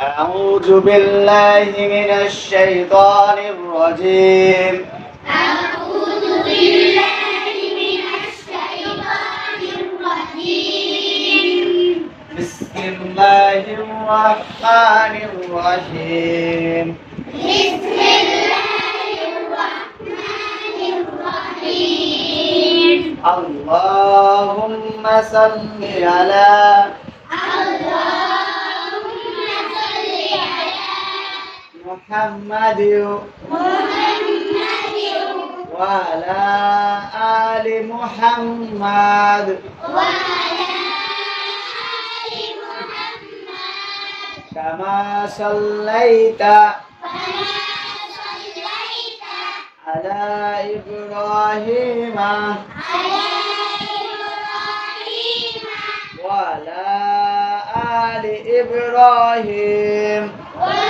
أعوذ بالله من الشيطان الرجيم. أعوذ بالله من الشيطان الرجيم. بسم الله الرحمن الرحيم. بسم الله الرحمن الرحيم. اللهم صل على محمد. محمد وعلى آل محمد. وعلى آل محمد كما صليت على إبراهيم. على إبراهيم وعلى آل إبراهيم. وعلى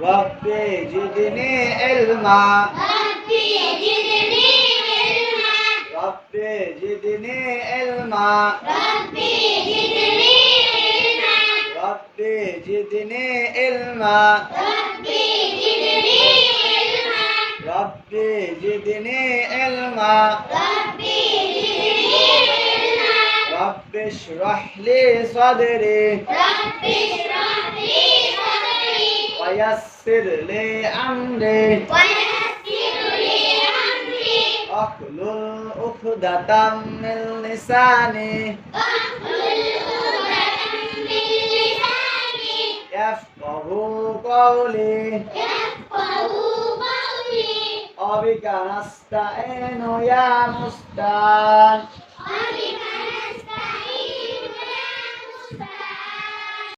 Rabbi cidini elma. Rabbi cidini elma. Rabbi cidini elma. Rabbi cidini elma. Rabbi cidini elma. Rabbi cidini elma. Rabbi cidini elma. Rabbi cidini elma. Rabbi şrah li sadri. Rabbi ويسر لي أمري ويسر لي أمري واحلل عقدة من لساني واحلل عقدة من لساني يفقه قولي يفقه قولي وبك نستعين يا مستعان